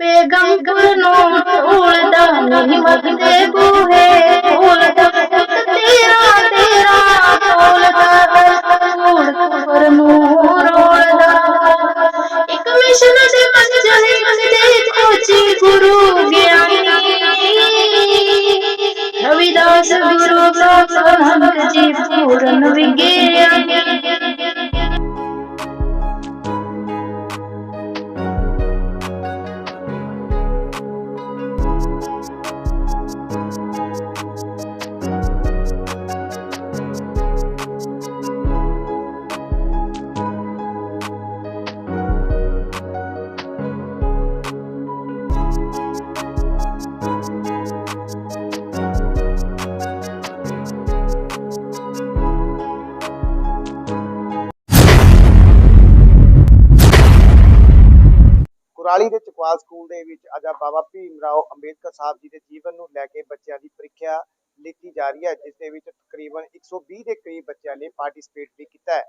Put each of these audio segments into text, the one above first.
ਬੇਗੰਬਰ ਨੂੰ ਢੋਲਦਾ ਨਿਹਮਤ ਦੇ ਬੂਹੇ ਢੋਲਦਾ ਤੇਰਾ ਤੇਰਾ ਢੋਲਦਾ ਢੋਲ ਨੂੰ ਰੋਲਦਾ। ਇੱਕ ਮਿਸ਼ਨ ਦੇ ਮੰਜਲੇ ਤੇ ਖੋਜੀ ਗੁਰੂ ਗਿਆਨੀ। ਰਵਿਦਾਸ ਗੁਰੂ ਦਾ ਜੀ ਪੂਰਨ ਵਿਗਿਆਨੀ ਕੁਰਾਲੀ ਦੇ ਚਕਵਾਲ ਸਕੂਲ ਦੇ ਵਿੱਚ ਅੱਜ ਬਾਬਾ ਭੀਮ ਰਾਓ ਅੰਬੇਦਕਰ ਸਾਹਿਬ ਜੀ ਦੇ ਜੀਵਨ ਨੂੰ ਲੈ ਕੇ ਬੱਚਿਆਂ ਦੀ ਪ੍ਰੀਖਿਆ ਲਿੱਤੀ ਜਾ ਰਹੀ ਹੈ, ਜਿਸ ਦੇ ਵਿੱਚ ਤਕਰੀਬਨ 120 ਦੇ ਕਰੀਬ ਬੱਚਿਆਂ ਨੇ ਪਾਰਟਿਸਿਪੇਟ ਵੀ ਕੀਤਾ ਹੈ।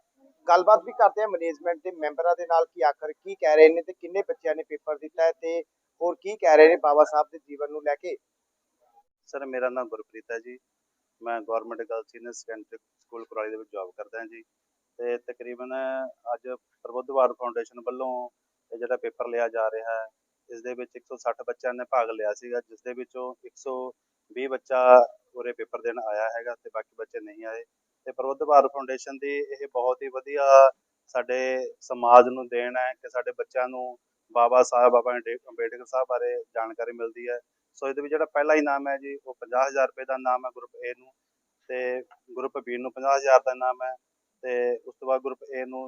ਗੱਲਬਾਤ ਵੀ ਕਰਦੇ ਹਾਂ ਮੈਨੇਜਮੈਂਟ ਦੇ ਮੈਂਬਰਾਂ ਦੇ ਨਾਲ ਕਿ ਆਖਰ ਕੀ ਕਹਿ ਰਹੇ ਨੇ ਤੇ ਕਿੰਨੇ ਬੱਚਿਆਂ ਨੇ ਪੇਪਰ ਦਿੱਤਾ ਹੈ ਤੇ ਹੋਰ ਕੀ ਕਹਿ ਰਹੇ ਨੇ ਬਾਬਾ ਸਾਹਿਬ ਦੇ ਜੀਵਨ ਨੂੰ ਲੈ ਕੇ? ਸਰ, ਮੇਰਾ ਨਾਮ ਗੁਰਪ੍ਰੀਤ ਹੈ ਜੀ। ਮੈਂ government girl senior secondary school Kurali ਦੇ ਵਿੱਚ ਜੌਬ ਕਰਦਾ ਹਾਂ ਜੀ। ਤੇ ਤਕਰੀਬਨ ਅੱਜ ਪ੍ਰਬੁੱਧਵਾਰ ਫਾਊਂਡੇਸ਼ਨ ਵੱਲੋਂ ਇਹ ਜਿਹੜਾ ਪੇਪਰ ਲਿਆ ਜਾ ਰਿਹਾ ਹੈ, ਇਸ ਦੇ ਵਿੱਚ 160 ਬੱਚਿਆਂ ਨੇ ਭਾਗ ਲਿਆ ਸੀਗਾ, ਜਿਸ ਦੇ ਵਿੱਚੋਂ 120 ਬੱਚਾ ਉਰੇ ਪੇਪਰ ਦੇਣ ਆਇਆ ਹੈਗਾ ਤੇ ਬਾਕੀ ਬੱਚੇ ਨਹੀਂ ਆਏ। ਤੇ ਪ੍ਰਬੁੱਧਵਾਰ ਫਾਊਂਡੇਸ਼ਨ ਦੀ ਇਹ ਬਹੁਤ ਹੀ ਵਧੀਆ ਸਾਡੇ ਸਮਾਜ ਨੂੰ ਦੇਣ ਹੈ ਕਿ ਸਾਡੇ ਬੱਚਿਆਂ ਨੂੰ ਬਾਬਾ ਸਾਹਿਬ, ਬਾਬਾ ਅੰਬੇ- ਅੰਬੇਡਕਰ ਸਾਹਿਬ ਬਾਰੇ ਜਾਣਕਾਰੀ ਮਿਲਦੀ ਹੈ। ਸੋ ਇਹਦੇ ਵਿੱਚ ਜਿਹੜਾ ਪਹਿਲਾ ਇਨਾਮ ਹੈ ਜੀ, ਉਹ 50000 ਰੁਪਏ ਦਾ ਇਨਾਮ ਹੈ ਗਰੁੱਪ ਏ ਨੂੰ ਤੇ ਗਰੁੱਪ ਬੀ ਨੂੰ 50000 ਦਾ ਇਨਾਮ ਹੈ ਤੇ ਉਸ ਤੋਂ ਬਾਅਦ ਗਰੁੱਪ ਏ ਨੂੰ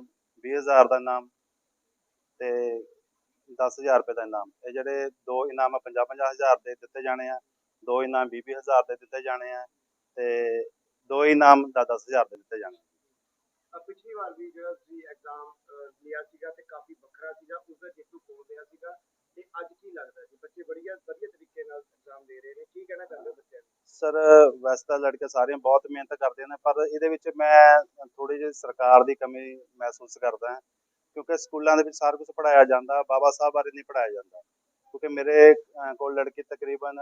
20000 ਦਾ ਇਨਾਮ ਤੇ 10000 ਰੁਪਏ ਦਾ ਇਨਾਮ। ਇਹ ਜਿਹੜੇ ਦੋ ਇਨਾਮ ਆ 50 50000 ਦੇ ਦਿੱਤੇ ਜਾਣੇ ਆ ਦੋ ਇਨਾਮ 20 20000 ਦੇ ਦਿੱਤੇ ਜਾਣੇ ਆ ਤੇ ਦੋ ਇਨਾਮ ਦਾ 10000 ਦੇ ਦਿੱਤੇ ਜਾਣੇ ਆ। ਪਿਛਲੀ ਵਾਰ ਵੀ ਜਿਹੜਾ ਤੁਸੀਂ ਐਗਜ਼ਾਮ ਲਿਆ ਸੀਗਾ ਤੇ ਕਾਫੀ ਵੱਖਰਾ ਸੀਗਾ ਉਸ ਦਾ ਜੇਤੂ ਕੋਲ ਰਿਹਾ ਸੀਗਾ ਤੇ ਅੱਜ ਕੀ ਲੱਗਦਾ ਜੀ? ਬੱਚੇ ਬੜੀਆ ਵਧੀਆ ਤਰੀਕੇ ਨਾਲ ਐਗਜ਼ਾਮ ਦੇ ਰਹੇ ਨੇ ਕੀ ਕਹਿਣਾ ਚਾਹੁੰਦੇ ਹੋ ਬੱਚਿਆਂ ਨੂੰ? ਸਰ ਵੈਸੇ ਤਾਂ ਲੜਕੇ ਸਾਰੇ ਬਹੁਤ ਮਿਹਨਤ ਕਰਦੇ ਨੇ ਪਰ ਇਹਦੇ ਵਿੱਚ ਮੈਂ ਥੋੜੀ ਜਿਹੀ ਸਰਕਾਰ ਦੀ ਕਮੀ ਮਹਿਸੂਸ ਕਰਦਾ ਹਾਂ। ਕਿਉਂਕਿ ਸਕੂਲਾਂ ਦੇ ਵਿੱਚ ਸਾਰਾ ਕੁਝ ਪੜਾਇਆ ਜਾਂਦਾ, ਬਾਬਾ ਸਾਹਿਬ ਬਾਰੇ ਨਹੀਂ ਪੜਾਇਆ ਜਾਂਦਾ। ਕਿਉਂਕਿ ਮੇਰੇ ਕੋਲ ਲੜਕੀ ਤਕਰੀਬਨ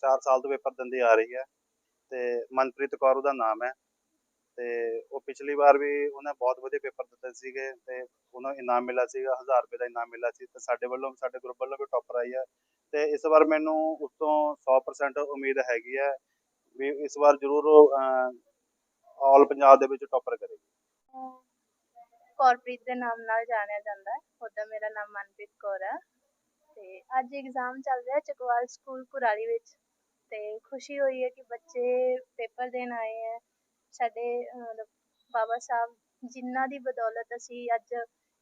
4 ਸਾਲ ਤੋਂ ਪੇਪਰ ਦਿੰਦੀ ਆ ਰਹੀ ਹੈ ਤੇ ਮਨਪ੍ਰੀਤ ਕੌਰ ਉਹਦਾ ਨਾਮ ਹੈ। ਤੇ ਉਹ ਪਿਛਲੀ ਵਾਰ ਵੀ ਉਹਨੇ ਬਹੁਤ ਵਧੀਆ ਪੇਪਰ ਦਿੱਤੇ ਸੀਗੇ ਤੇ ਉਹਨੂੰ ਇਨਾਮ ਮਿਲਿਆ ਸੀਗਾ 1000 ਰੁਪਏ ਦਾ ਇਨਾਮ ਮਿਲਿਆ ਸੀ ਤੇ ਸਾਡੇ ਵੱਲੋਂ, ਸਾਡੇ ਗਰੁੱਪ ਵੱਲੋਂ ਵੀ ਟੌਪਰ ਆਈ ਹੈ। ਤੇ ਇਸ ਵਾਰ ਮੈਨੂੰ ਉਸ ਤੋਂ 100% ਉਮੀਦ ਹੈਗੀ ਹੈ ਵੀ ਇਸ ਵਾਰ ਜ਼ਰੂਰ ਆਲ ਪੰਜਾਬ ਦੇ ਵਿੱਚ ਟੌਪਰ ਕਰੇਗੀ। ਕੌਰਪ੍ਰੀਤ ਦੇ ਨਾਮ ਨਾਲ ਜਾਣਿਆ ਜਾਂਦਾ ਹੈ। ਉਹਦਾ ਮੇਰਾ ਨਾਮ ਮਨਪ੍ਰੀਤ ਕੌਰ ਹੈ। ਤੇ ਅੱਜ ਐਗਜ਼ਾਮ ਚੱਲ ਰਿਹਾ ਚਕਵਾਲ ਸਕੂਲ ਕੁਰਾਲੀ ਵਿੱਚ। ਤੇ ਖੁਸ਼ੀ ਹੋਈ ਹੈ ਕਿ ਬੱਚੇ ਪੇਪਰ ਦੇਣ ਆਏ ਹੈ। ਸਾਡੇ ਮਤਲਬ ਬਾਬਾ ਸਾਹਿਬ ਜਿਨ੍ਹਾਂ ਦੀ ਬਦੌਲਤ ਅਸੀਂ ਅੱਜ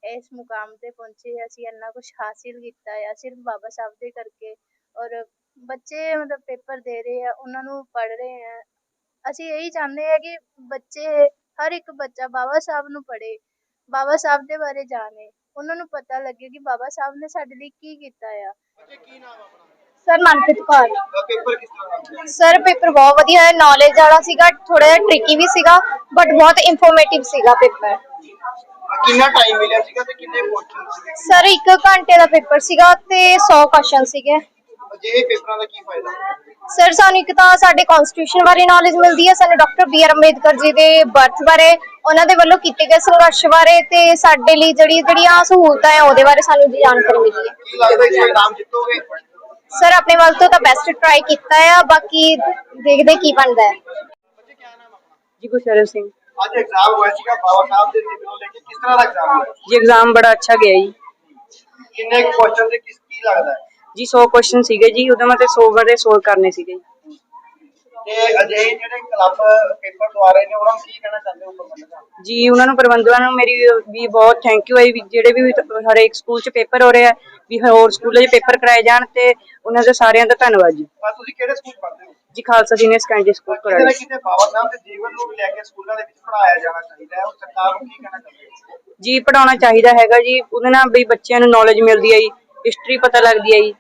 ਇਸ ਮੁਕਾਮ ਤੇ ਪਹੁੰਚੇ ਅਸੀਂ ਇੰਨਾ ਕੁਝ ਹਾਸਿਲ ਕੀਤਾ ਹੈ। ਸਿਰਫ ਬਾਬਾ ਸਾਹਿਬ ਦੇ ਕਰਕੇ ਔਰ ਬੱਚੇ ਮਤਲਬ ਪੇਪਰ ਦੇ ਰਹੇ ਆ ਉਹਨਾਂ ਨੂੰ ਪੜ੍ਹ ਰਹੇ ਆ ਅਸੀਂ ਇਹੀ ਚਾਹੁੰਦੇ ਆ ਕਿ ਬੱਚੇ, ਹਰ ਇੱਕ ਬੱਚਾ ਬਾਬਾ ਸਾਹਿਬ ਨੂੰ ਪੜ੍ਹੇ। ਬਾਬਾ ਸਾਹਿਬ ਦੇ ਬਾਰੇ ਜਾਣੇ। ਉਹਨਾਂ ਨੂੰ ਪਤਾ ਲੱਗੇ ਕਿ ਬਾਬਾ ਸਾਹਿਬ ਨੇ ਸਾਡੇ ਲਈ ਕੀ ਕੀਤਾ ਆ। ਬੱਚੇ ਕੀ ਨਾਮ ਆਪਣਾ? ਸਰ ਮਨਪ੍ਰੀਤ ਕੌਰ। ਪੇਪਰ ਕਿਸ ਤਰ੍ਹਾਂ ਦਾ ਸਰ ਪੇਪਰ ਬਹੁਤ ਵਧੀਆ ਹੈ। ਨੌਲੇਜ ਵਾਲਾ ਸੀਗਾ ਥੋੜਾ ਜਿਹਾ ਟ੍ਰਿਕੀ ਵੀ ਸੀਗਾ ਬਟ ਬਹੁਤ ਇਨਫੋਰਮੇਟਿਵ ਸੀਗਾ ਪੇਪਰ। ਕਿੰਨਾ ਟਾਈਮ ਮਿਲਿਆ ਸੀਗਾ ਤੇ ਕਿੰਨੇ ਕੁਐਸਚਨ ਸੀਗੇ? ਸਰ 1 ਘੰਟੇ ਦਾ ਪੇਪਰ ਸੀਗਾ ਤੇ 100 ਕੁਐਸਚਨ ਸੀਗੇ। ਅਜਿਹੇ ਪੇਪਰਾਂ ਦਾ ਕੀ ਫਾਇਦਾ? ਸਰ ਸਾਨੂੰ ਇੱਕ ਤਾਂ ਸਾਡੇ ਕਨਸਟੀਟਿਊਸ਼ਨ ਬਾਰੇ ਨੌਲੇਜ ਮਿਲਦੀ ਹੈ ਸਾਨੂੰ doctor B R Ambedkar ji ਦੇ ਬਰਥ ਬਾਰੇ ਉਹਨਾਂ ਦੇ ਵੱਲੋਂ ਕੀਤੇ ਗਏ ਸੰਘਰਸ਼ ਬਾਰੇ ਤੇ ਸਾਡੇ ਲਈ ਜਿਹੜੀ ਜਿਹੜੀਆਂ ਸਹੂਲਤਾਂ ਹੈ ਉਹਦੇ ਬਾਰੇ ਸਾਨੂੰ ਜਾਣਕਾਰੀ ਮਿਲੀ ਹੈ। ਕੀ ਲੱਗਦਾ ਇਸ ਇਨਾਮ ਜਿੱਤੋਗੇ? ਸਰ ਆਪਣੇ ਵੱਲ ਤੋਂ ਤਾਂ ਬੈਸਟ ਟਰਾਈ ਕੀਤਾ ਆ ਬਾਕੀ ਦੇਖਦੇ ਕੀ ਬਣਦਾ ਹੈ। ਬੱਚੇ ਕੀ ਨਾਮ ਆਪਣਾ? ਜੀ ਗੁਰਸ਼ਰਨ ਸਿੰਘ। ਅੱਜ ਐਗਜ਼ਾਮ ਹੋਇਆ ਸੀਗਾ ਬਾਬਾ ਸਾਹਿਬ ਦੇ ਜੀਵਨ ਨੂੰ ਲੈ ਕੇ ਕਿਸ ਤਰ੍ਹਾਂ ਦਾ ਐਗਜ਼ਾਮ ਹੋਇਆ? ਜੀ ਐਗਜ਼ਾਮ ਬੜਾ ਅੱਛਾ ਗਿਆ ਜੀ। ਕਿੰਨੇ ਕੁਐਸਚਨ ਤੇ ਕਿਸ ਕੀ ਲੱਗਦਾ ਹੈ? ਜੀ 100 ਕੁਐਸਚਨ ਸੀਗੇ ਜੀ ਉਹਦੇ ਮੈਂ ਤੇ 100 ਬਾਰੇ ਸੋਲਵ ਕਰਨੇ ਸੀਗੇ। ਜੀ। ਤੇ ਅਜਿਹੇ ਜਿਹੜੇ ਕਲੱਬ ਪੇਪਰ ਦਵਾ ਰਹੇ ਨੇ ਉਹਨਾਂ ਨੂੰ ਕੀ ਕਹਿਣਾ ਚਾਹੁੰਦੇ ਹੋ ਪ੍ਰਬੰਧਕਾਂ ਜੀ ਉਹਨਾਂ ਨੂੰ ਪ੍ਰਬੰਧਕਾਂ ਨੂੰ ਮੇਰੀ ਵੀ ਬਹੁਤ ਥੈਂਕ ਯੂ ਹੈ ਵੀ ਜਿਹੜੇ ਵੀ ਹਰੇਕ ਸਕੂਲ 'ਚ ਪੇਪਰ ਹੋ ਰਿਹਾ ਵੀ ਹੋਰ ਸਕੂਲਾਂ 'ਚ ਪੇਪਰ ਕਰਾਏ ਜਾਣ ਤੇ ਉਹਨਾਂ ਦੇ ਸਾਰਿਆਂ ਦਾ ਧੰਨਵਾਦ ਜੀ। ਤੁਸੀਂ ਕਿਹੜੇ ਸਕੂਲ ਪੜ੍ਹਦੇ ਹੋ? ਜੀ ਖਾਲਸਾ ਸੀਨੀਅਰ ਸੈਕੰਡਰੀ ਸਕੂਲ ਕਿਤੇ ਨਾ ਕਰਾਲੀ ਕਿਤੇ ਬਾਬਾ ਸਾਹਿਬ ਦੇ ਜੀਵਨ ਨੂੰ ਵੀ ਲੈ ਕੇ ਸਕੂਲਾਂ ਦੇ ਵਿੱਚ ਪੜਾਇਆ ਜਾਣਾ ਚਾਹੀਦਾ ਹੈ ਉਹ ਸਰਕਾਰ ਨੂੰ ਕੀ ਕਹਿਣਾ ਚਾਹੁੰਦੇ ਜੀ ਪੜਾਉਣਾ ਚਾਹੀਦਾ ਹੈਗਾ ਜੀ ਉਹਦੇ ਨਾਲ ਵੀ ਬੱਚਿਆਂ ਨੂੰ ਨੌਲੇਜ ਮਿਲਦੀ ਹੈ ਜੀ ਹਿਸਟਰੀ ਪਤਾ ਲੱਗਦੀ ਹੈ ਜੀ।